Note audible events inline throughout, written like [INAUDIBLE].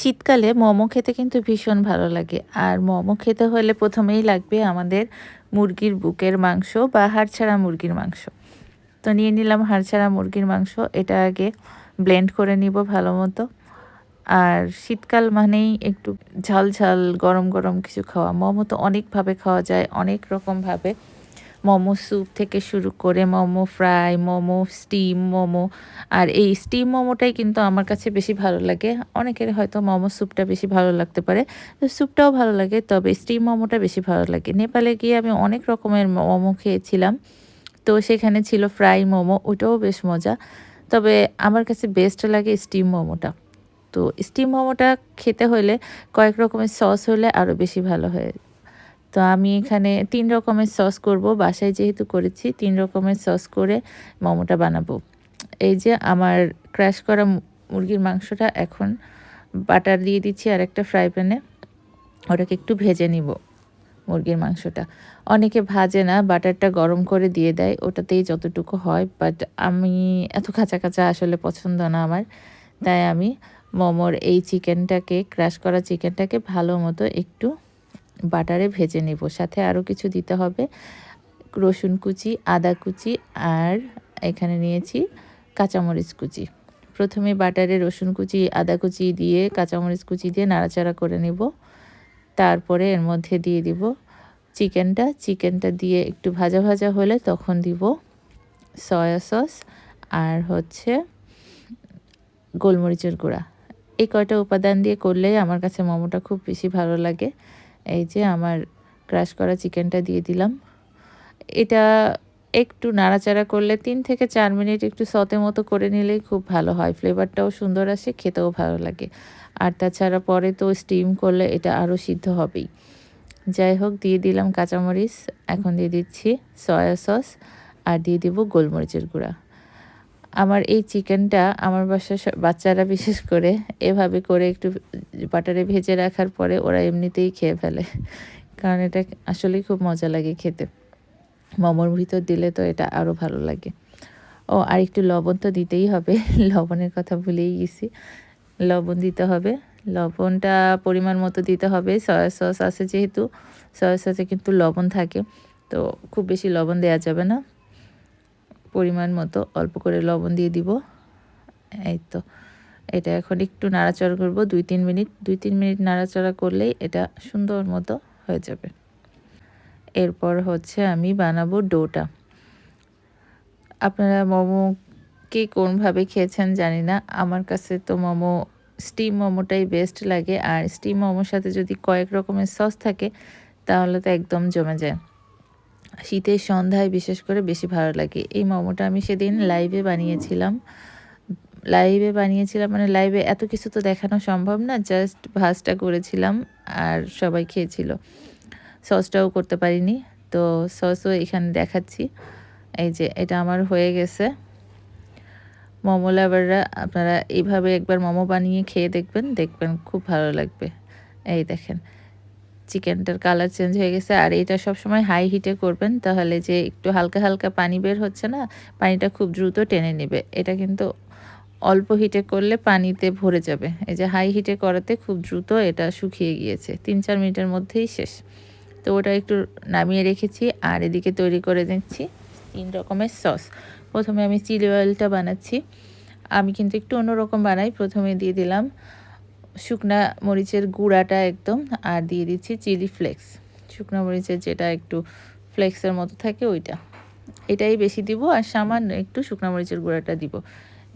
শীতকালে মোমো খেতে কিন্তু ভীষণ ভালো লাগে। আর মোমো খেতে হলে প্রথমেই লাগবে আমাদের মুরগির বুকের মাংস বা হাড়ছাড়া মুরগির মাংস। তো নিয়ে নিলাম হাড়ছাড়া মুরগির মাংস, এটা আগে ব্লেন্ড করে নিব ভালো মতো। আর শীতকাল মানেই একটু ঝাল ঝাল গরম গরম কিছু খাওয়া। মোমো তো অনেকভাবে খাওয়া যায়, অনেক রকমভাবে। মোমো স্যুপ থেকে শুরু করে মোমো ফ্রাই, মোমো স্টিম মোমো। আর এই স্টিম মোমোটাই কিন্তু আমার কাছে বেশি ভালো লাগে। অনেকের হয়তো মোমো স্যুপটা বেশি ভালো লাগতে পারে। তো স্যুপটাও ভালো লাগে, তবে স্টিম মোমোটা বেশি ভালো লাগে। নেপালে গিয়ে আমি অনেক রকমের মোমো খেয়েছিলাম। তো সেখানে ছিল ফ্রাই মোমো, ওটাও বেশ মজা। তবে আমার কাছে বেস্ট লাগে স্টিম মোমোটা। তো স্টিম মোমোটা খেতে হলে কয়েক রকমের সস হলে আরও বেশি ভালো হয়। তো আমি এখানে তিন রকমের সস করব। বাসায় যেহেতু করেছি, তিন রকমের সস করে মোমোটা বানাবো। এই যে আমার ক্র্যাশ করা মুরগির মাংসটা এখন বাটার দিয়ে দিচ্ছি আর একটা ফ্রাই প্যানে ওটাকে একটু ভেজে নিব মুরগির মাংসটা। অনেকে ভাজে না বাটারটা গরম করে দিয়ে দেয়, ওটাতেই যতটুকু হয় বাট আমি এত কাঁচা কাঁচা আসলে পছন্দ না আমার। তাই আমি মোমোর এই চিকেনটাকে ক্র্যাশ করা চিকেনটাকে ভালো মতো একটু বাটারে ভেজে নেব। সাথে আরও কিছু দিতে হবে। রসুন কুচি, আদা কুচি আর এখানে নিয়েছি কাঁচামরিচ কুচি। প্রথমে বাটারে রসুন কুচি, আদা কুচি দিয়ে কাঁচামরিচ কুচি দিয়ে নাড়াচাড়া করে নেব। তারপরে এর মধ্যে দিয়ে দিব চিকেনটা। চিকেনটা দিয়ে একটু ভাজা ভাজা হলে তখন দিব সয়া সস আর হচ্ছে গোলমরিচের গুঁড়া। এই কয়টা উপাদান দিয়ে করলেই আমার কাছে মোমোটা খুব বেশি ভালো লাগে। এই যে আমার ক্রাশ করা চিকেনটা দিয়ে দিলাম। এটা একটু নাড়াচাড়া করলে তিন থেকে চার মিনিট একটু সতে মতো করে নিলেই খুব ভালো হয়। ফ্লেভারটাও সুন্দর আসে, খেতেও ভালো লাগে। আর তাছাড়া পরে তো স্টিম করলে এটা আরও সিদ্ধ হবেই। যাই হোক, দিয়ে দিলাম কাঁচামরিচ। এখন দিয়ে দিচ্ছি সয়া সস আর দিয়ে দিব গোলমরিচের গুঁড়া। আমার এই চিকেনটা আমার বাসার বাচ্চারা বিশেষ করে এভাবে করে একটু বাটারে ভেজে রাখার পরে ওরা এমনিতেই খেয়ে ফেলে। কারণ এটা আসলেই খুব মজা লাগে খেতে। মোমোর ভিতর দিলে তো এটা আরও ভালো লাগে। ও, আর একটু লবণ তো দিতেই হবে। লবণের কথা ভুলেই গেছি। লবণ দিতে হবে। লবণটা পরিমাণ মতো দিতে হবে। সয়া সস আছে যেহেতু, সয়া সসে কিন্তু লবণ থাকে। তো খুব বেশি লবণ দেওয়া যাবে না। পরিমাণ মতো অল্প করে লবণ দিয়ে দিব। এই তো এটা এখন একটু নাড়াচাড়া করব, দুই তিন মিনিট, দুই তিন মিনিট নাড়াচাড়া করলেই এটা সুন্দর মতো হয়ে যাবে। এরপর হচ্ছে আমি বানাবো ডোটা। আপনারা মোমো কে কোনভাবে খেয়েছেন জানি না, আমার কাছে তো মোমো, স্টিম মোমোটাই বেস্ট লাগে। আর স্টিম মোমোর সাথে যদি কয়েক রকমের সস থাকে, তাহলে তো একদম জমে যায়। শীতের সন্ধ্যায় বিশেষ করে বেশি ভালো লাগে। এই মোমোটা আমি সেদিন লাইভে বানিয়েছিলাম। লাইভে বানিয়েছিলাম মানে লাইভে এত কিছু তো দেখানো সম্ভব না জাস্ট ভাজটা করেছিলাম আর সবাই খেয়েছিল। সসটাও করতে পারিনি, তো সসও এখানে দেখাচ্ছি। এই যে এটা আমার হয়ে গেছে। মোমো লাভাররা আপনারা এইভাবে একবার মোমো বানিয়ে খেয়ে দেখবেন দেখবেন খুব ভালো লাগবে। এই দেখেন চিকেনটার কালার চেঞ্জ হয়ে গেছে। আর এটা সব সময় হাই হিটে করবেন, তাহলে যে একটু হালকা হালকা পানি বের হচ্ছে না, পানিটা খুব দ্রুত টেনে নেবে। এটা কিন্তু অল্প হিটে করলে পানিতে ভরে যাবে। এই যে হাই হিটে করাতে খুব দ্রুত এটা শুকিয়ে গিয়েছে। তিন চার মিনিটের মধ্যেই শেষ। তো ওটা একটু নামিয়ে রেখেছি, আর এদিকে তৈরি করে দিচ্ছি তিন রকমের সস প্রথমে আমি চিলি অয়েলটা বানাচ্ছি। আমি কিন্তু একটু অন্যরকম বানাই। প্রথমে দিয়ে দিলাম শুকনা মরিচের গুঁড়াটা একদম আর দিয়ে দিচ্ছি চিলি ফ্লেক্স। শুকনা মরিচের যেটা একটু ফ্লেক্সের মতো থাকে ওইটা। এটাই বেশি দিব আর সামান্য একটু শুকনা মরিচের গুঁড়াটা দিব।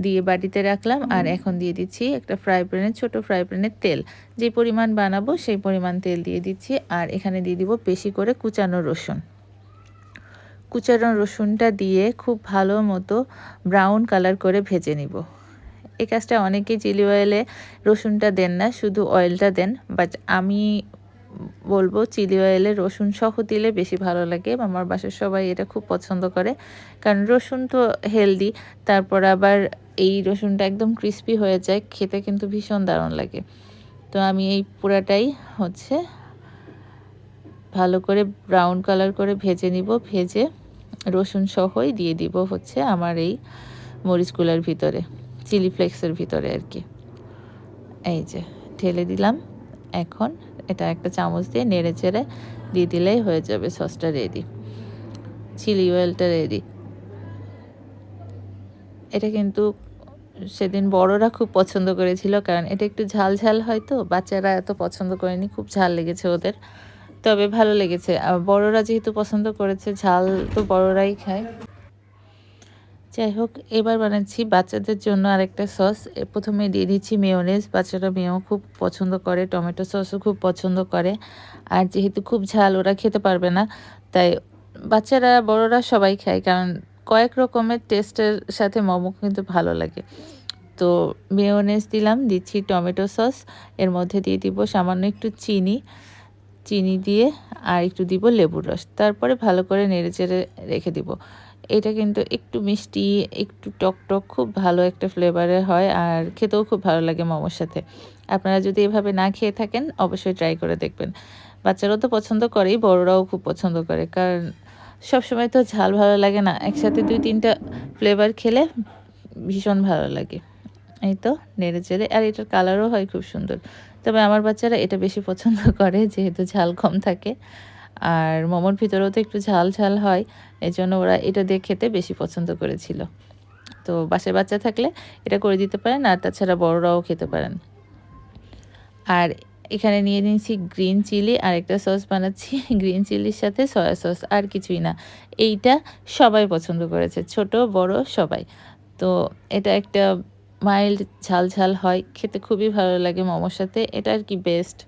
দিয়ে বাটিতে রাখলাম আর এখন দিয়ে দিচ্ছি একটা ফ্রাই প্যানের ছোট ফ্রাই প্যানের তেল। যে পরিমাণ বানাবো সেই পরিমাণ তেল দিয়ে দিচ্ছি আর এখানে দিয়ে দিব বেশি করে কুচানো রসুন। কুচানো রসুনটা দিয়ে খুব ভালো মতো ব্রাউন কালার করে ভেজে নিব। এই কাজটা অনেকেই চিলি অয়েলে রসুনটা দেন না, শুধু অয়েলটা দেন। বাট আমি বলব চিলি অয়েলে রসুন সহ দিলে বেশি ভালো লাগে আমার বাসার সবাই এটা খুব পছন্দ করে। কারণ রসুন তো হেলদি তারপর আবার এই রসুনটা একদম ক্রিস্পি হয়ে যায়, খেতে কিন্তু ভীষণ দারুণ লাগে। তো আমি এই পুরাটাই হচ্ছে ভালো করে ব্রাউন কালার করে ভেজে নিব, ভেজে রসুন সহই দিয়ে দিব হচ্ছে আমার এই মরিচগুলার ভিতরে। চিলি ফ্লেক্সের ভিতরে আর কি। এই যে, ঢেলে দিলাম। এখন এটা একটা চামচ দিয়ে নেড়ে চেড়ে দিয়ে দিলেই হয়ে যাবে সসটা রেডি চিলি অয়েলটা রেডি এটা কিন্তু সেদিন বড়রা খুব পছন্দ করেছিল, কারণ এটা একটু ঝাল ঝাল হয় তো, বাচ্চারা এত পছন্দ করেনি, খুব ঝাল লেগেছে ওদের। তবে ভালো লেগেছে। বড়রা যেহেতু পছন্দ করেছে, ঝাল তো বড়রাই খায়। যাই হোক এবার বানাচ্ছি বাচ্চাদের জন্য আরেকটা সস। প্রথমে দিয়ে দিচ্ছি মেয়নেজ বাচ্চারা মেয়েও খুব পছন্দ করে, টমেটো সসও খুব পছন্দ করে। আর যেহেতু খুব ঝাল, ওরা খেতে পারবে না, তাই বাচ্চারা, বড়রা সবাই খায়, কারণ কয়েক রকমের টেস্টের সাথে মোমো কিন্তু ভালো লাগে। তো মেয়নেজ দিলাম, দিচ্ছি টমেটো সস। এর মধ্যে দিয়ে দিব সামান্য একটু চিনি। চিনি দিয়ে আর একটু দিব লেবুর রস। তারপরে ভালো করে নেড়ে চেড়ে রেখে দিব। এটা কিন্তু একটু মিষ্টি, একটু টক টক খুব ভালো একটা ফ্লেভারের হয় আর খেতেও খুব ভালো লাগে মোমোর সাথে। আপনারা যদি এভাবে না খেয়ে থাকেন, অবশ্যই ট্রাই করে দেখবেন। বাচ্চারাও তো পছন্দ করেই, বড়রাও খুব পছন্দ করে। কারণ সবসময় তো ঝাল ভালো লাগে না, একসাথে দুই তিনটা ফ্লেভার খেলে ভীষণ ভালো লাগে। এই তো, নেড়ে চেড়ে, আর এটার কালারও হয় খুব সুন্দর। তবে আমার বাচ্চারা এটা বেশি পছন্দ করে, যেহেতু ঝাল কম থাকে। আর মোমোর ভিতরেও তো একটু ঝাল ঝাল হয় এই জন্য ওরা এটা দিয়ে খেতে বেশি পছন্দ করেছিল। তো বাসায় বাচ্চা থাকলে এটা করে দিতে পারেন, আর তাছাড়া বড়রাও খেতে পারেন। আর এখানে নিয়ে নিয়েছি গ্রিন চিলি, আর একটা সস বানাচ্ছি। [LAUGHS] গ্রিন চিলির সাথে সয়া সস আর কিছুই না। এইটা সবাই পছন্দ করেছে, ছোট, বড়, সবাই। তো এটা একটা মাইল্ড ঝাল ঝাল হয়, খেতে খুবই ভালো লাগে মোমোর সাথে। এটা আর কি বেস্ট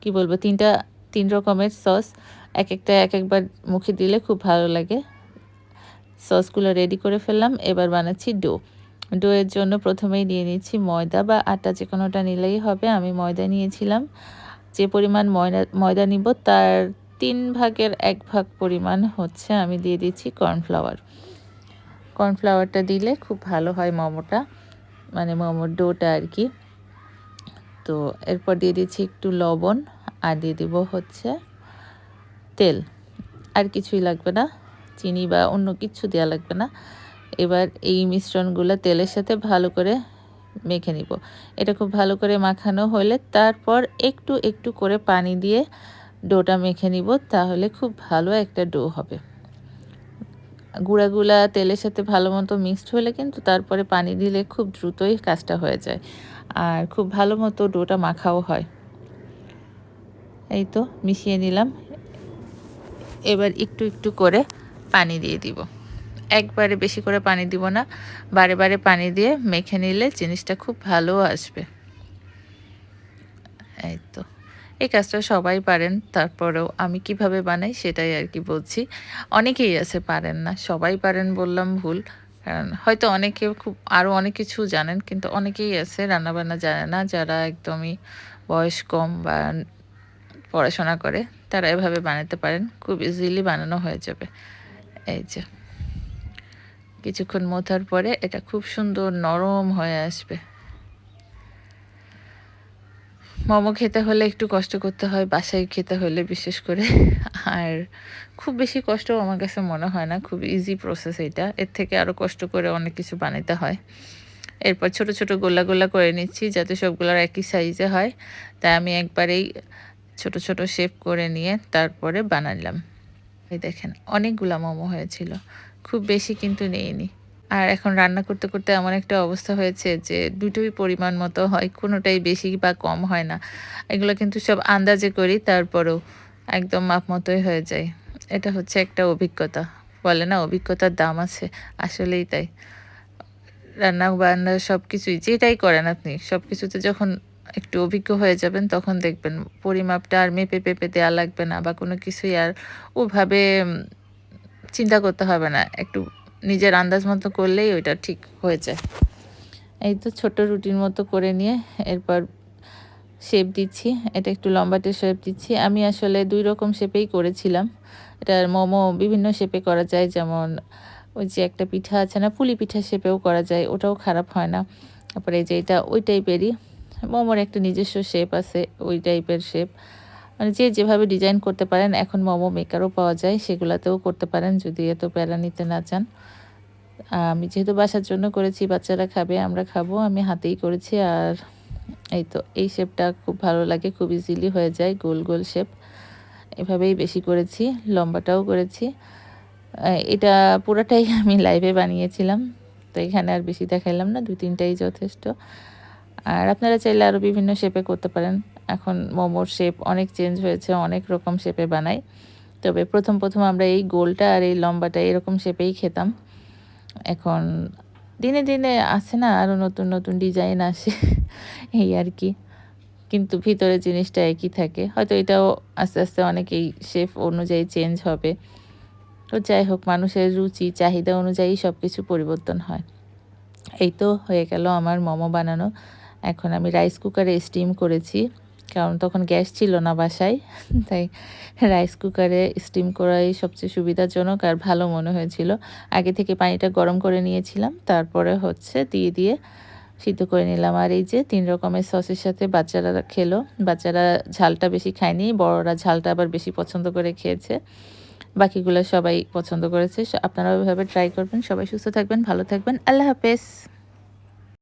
কি বলব, তিনটা তিন রকমের সস। এক একটা, এক একবার মুখে দিলে খুব ভালো লাগে। সসগুলো রেডি করে ফেললাম। এবার বানাচ্ছি ডো। ডোয়ের জন্য প্রথমেই নিয়ে নিচ্ছি ময়দা বা আটা, যে কোনোটা নিলেই হবে। আমি ময়দা নিয়েছিলাম। যে পরিমাণ ময়দা ময়দা নিব তার তিন ভাগের এক ভাগ পরিমাণ হচ্ছে আমি দিয়ে দিচ্ছি কর্নফ্লাওয়ার। কর্নফ্লাওয়ারটা দিলে খুব ভালো হয় মোমোটা মানে মোমোর ডোটা আর কি। তো এরপর দিয়ে দিচ্ছি একটু লবণ। আর দিয়ে দিব হচ্ছে তেল। আর কিছুই লাগবে না। চিনি বা অন্য কিছু দেওয়া লাগবে না। এবার এই মিশ্রণগুলো তেলের সাথে ভালো করে মেখে নিব। এটা খুব ভালো করে মাখানো হলে তারপর একটু একটু করে পানি দিয়ে ডোটা মেখে নিব, তাহলে খুব ভালো একটা ডো হবে। গুঁড়াগুলা তেলের সাথে ভালো মতো মিক্সড হলে কিন্তু তারপরে পানি দিলে খুব দ্রুতই কাজটা হয়ে যায়। আর খুব ভালো মতো ডোটা মাখাও হয়। এই তো মিশিয়ে নিলাম। এবার একটু একটু করে পানি দিয়ে দিব। একবারে বেশি করে পানি দিব না, বারে বারে পানি দিয়ে মেখে নিলে জিনিসটা খুব ভালো আসবে। এই তো। এই কাজটা সবাই পারেন, তারপরেও আমি কীভাবে বানাই সেটাই আর কি বলছি। অনেকেই আছে পারেন না, সবাই পারেন বললাম ভুল, কারণ হয়তো অনেকে খুব আরও অনেক কিছু জানেন, কিন্তু অনেকেই আছে, রান্নাবান্না জানে না, যারা একদমই বয়স কম বা পড়াশোনা করে, তারা এভাবে বানাতে পারেন। খুব ইজিলি বানানো হয়ে যাবে। এই যে। কিছুক্ষণ মোথার পরে এটা খুব সুন্দর নরম হয়ে আসবে। মোমো খেতে হলে একটু কষ্ট করতে হয়, বাসায় খেতে হলে বিশেষ করে। আর খুব বেশি কষ্ট আমার কাছে মনে হয় না, খুব ইজি প্রসেস এটা। এর থেকে আরও কষ্ট করে অনেক কিছু বানাতে হয়। এরপর ছোট ছোট গোলা গোলা করে নিচ্ছি, যাতে সবগুলোর একই সাইজে হয়। তাই আমি একবারেই ছোট ছোট শেপ করে নিয়ে তারপরে বানালাম। এই দেখেন, অনেকগুলা মোমো হয়েছিল। খুব বেশি কিন্তু নেইনি। আর এখন রান্না করতে করতে এমন একটা অবস্থা হয়েছে যে দুটোই পরিমাণ মতো হয়, কোনোটাই বেশি বা কম হয় না। এগুলো কিন্তু সব আন্দাজে করি, তারপরেও একদম মাপ মতোই হয়ে যায়। এটা হচ্ছে একটা অভিজ্ঞতা। বলে না, অভিজ্ঞতার দাম আছে, আসলেই তাই। রান্না বান্না সব কিছুই যেটাই করেন আপনি সব কিছুতে যখন একটু অভিজ্ঞ হয়ে যাবেন, তখন দেখবেন পরিমাপটা আর মেপে পেপে দেওয়া লাগবে না বা কোনো কিছুই আর ওভাবে চিন্তা করতে হবে না। একটু নিজের আন্দাজ মতো করলেই ওইটা ঠিক হয়ে যায়। এই তো ছোট রুটির মতো করে নিয়ে এরপর শেপ দিচ্ছি। এটা একটু লম্বাটে শেপ দিচ্ছি। আমি আসলে দুই রকম শেপেই করেছিলাম। এটার মোমো বিভিন্ন শেপে করা যায়। যেমন ওই যে একটা পিঠা আছে না, পুলি পিঠা শেপেও করা যায়। ওটাও খারাপ হয় না। তারপরে যে এটা ওই টাইপেরই মোমোর একটা নিজস্ব শেপ আছে, ওই টাইপের শেপ মানে যে যেভাবে ডিজাইন করতে পারেন, এখন মোমো মেকারও পাওয়া যায়, সেগুলাতেও করতে পারেন, যদি এত প্যারা নিতে না চান। আমি যেহেতু বাসার জন্য করেছি, বাচ্চারা খাবে, আমরা খাব, আমি হাতেই করেছি, আর এই তো, এই শেপটা খুব ভালো লাগে, খুব ইজিলি হয়ে যায়, গোল গোল শেপ এভাবেই বেশি করেছি, লম্বাটাও করেছি। এটা পুরোটাই আমি লাইভে বানিয়েছিলাম, তো এখানে আর বেশি দেখাইলাম না দু তিনটাই যথেষ্ট। আর আপনারা চাইলে আরও বিভিন্ন শেপে করতে পারেন। এখন মোমোর শেপ অনেক চেঞ্জ হয়েছে, অনেক রকম শেপে বানাই। তবে প্রথম প্রথম আমরা এই গোলটা আর এই লম্বাটা এরকম শেপেই খেতাম। এখন দিনে দিনে আসে না আরও নতুন নতুন ডিজাইন আসে, এই আর কি। কিন্তু ভিতরে জিনিসটা একই থাকে। হয়তো এটাও আস্তে আস্তে অনেক এই শেপ অনুযায়ী চেঞ্জ হবে। তো যাই হোক, মানুষের রুচি, চাহিদা অনুযায়ী সব কিছু পরিবর্তন হয়। এই তো হয়ে গেল আমার মোমো বানানো। এখন আমি রাইস কুকারে স্টিম করেছি, কারণ তখন গ্যাস ছিল না বাসায়, [LAUGHS] তাই রাইস কুকারে স্টিম করাই সবচেয়ে সুবিধাজনক আর ভালো মনে হয়েছিল। আগে থেকে পানিটা গরম করে নিয়েছিলাম, তারপরে হচ্ছে দিয়ে দিয়ে সিদ্ধ করে নিলাম। আর এই যে তিন রকমের সসের সাথে বাচ্চারা খেলো, বাচ্চারা ঝালটা বেশি খায়নি, বড়রা ঝালটা আবার বেশি পছন্দ করে খেয়েছে। বাকিগুলো সবাই পছন্দ করেছে আপনারাও এভাবে ট্রাই করবেন। সবাই সুস্থ থাকবেন, ভালো থাকবেন। আল্লাহ হাফেজ।